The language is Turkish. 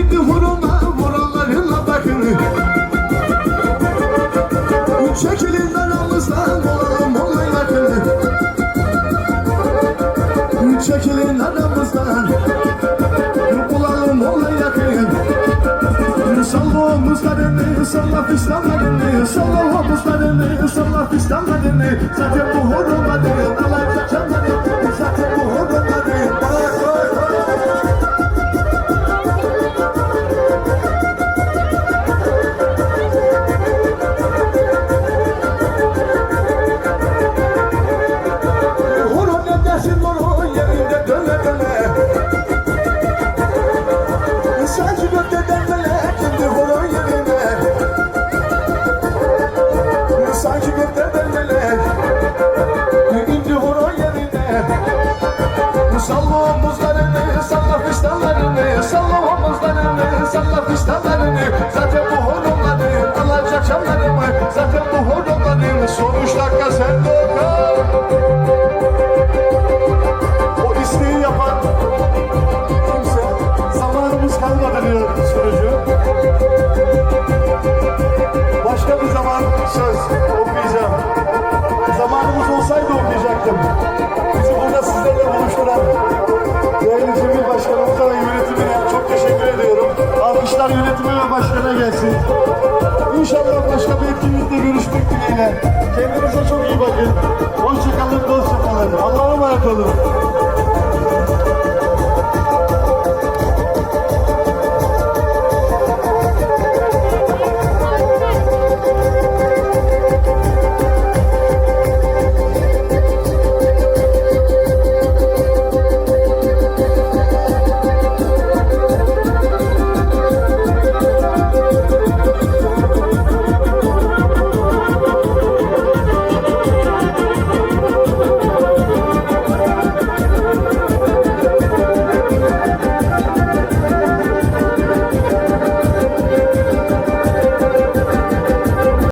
Şimdi huruma buralarına bakın. Çekilin aramızdan olalım olay bakın Çekilin aramızdan Bulalım olay yakın Salla omuzlarını, salla fistanlarını. Salla omuzlarını, salla fistanlarını. Zaten bu huruma değil, alay Salla omuzlarını, salla fistanlarını, salla omuzlarını, salla fistanlarını. Zaten bu horulmadı, alacak canlarımı. Zaten bu horulmadı, son üç dakika sen. O isteği yapan kimse zamanımız kalmadı diyor sonucu. Başka bir zaman söz okuyacağım. Okuyacaktım. Bizi burada sizlerle buluşturan değerli Cemil Başkanımıza ve yönetimine çok teşekkür ediyorum. Alkışlar yönetime ve başkana gelsin. İnşallah başka bir etkinlikte görüşmek dileğiyle. Kendinize çok iyi bakın. Hoşçakalın, dostça kalın. Allah'a emanet olun.